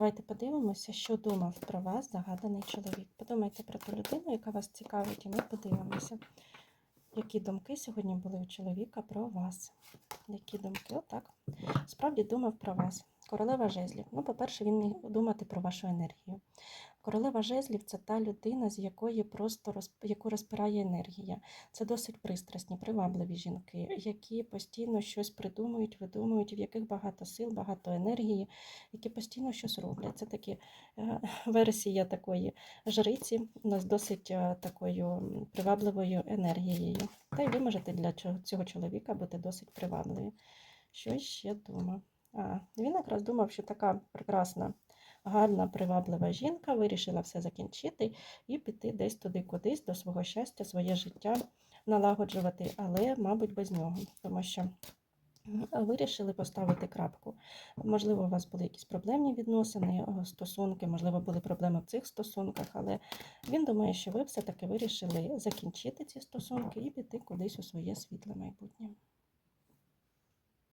Давайте подивимося, що думав про вас загаданий чоловік. Подумайте про ту людину, яка вас цікавить, і ми подивимося, які думки сьогодні були у чоловіка про вас. Які думки? Отак. Справді думав про вас. Королева жезлів. Ну, по-перше, він міг думати про вашу енергію. Королева жезлів це та людина, з якої просто роз... яку розпирає енергія. Це досить пристрасні, привабливі жінки, які постійно щось придумують, видумують, в яких багато сил, багато енергії, які постійно щось роблять. Це такі е, версія такої жриці ну, з досить е, такою привабливою енергією. Та й ви можете для цього- чоловіка бути досить привабливі. Що ще думав? А, він якраз думав, що така прекрасна, гарна, приваблива жінка вирішила все закінчити і піти десь туди кудись до свого щастя, своє життя налагоджувати, але, мабуть, без нього, тому що вирішили поставити крапку. Можливо, у вас були якісь проблемні відносини, е, стосунки, можливо, були проблеми в цих стосунках, але він думає, що ви все-таки вирішили закінчити ці стосунки і піти кудись у своє світле майбутнє.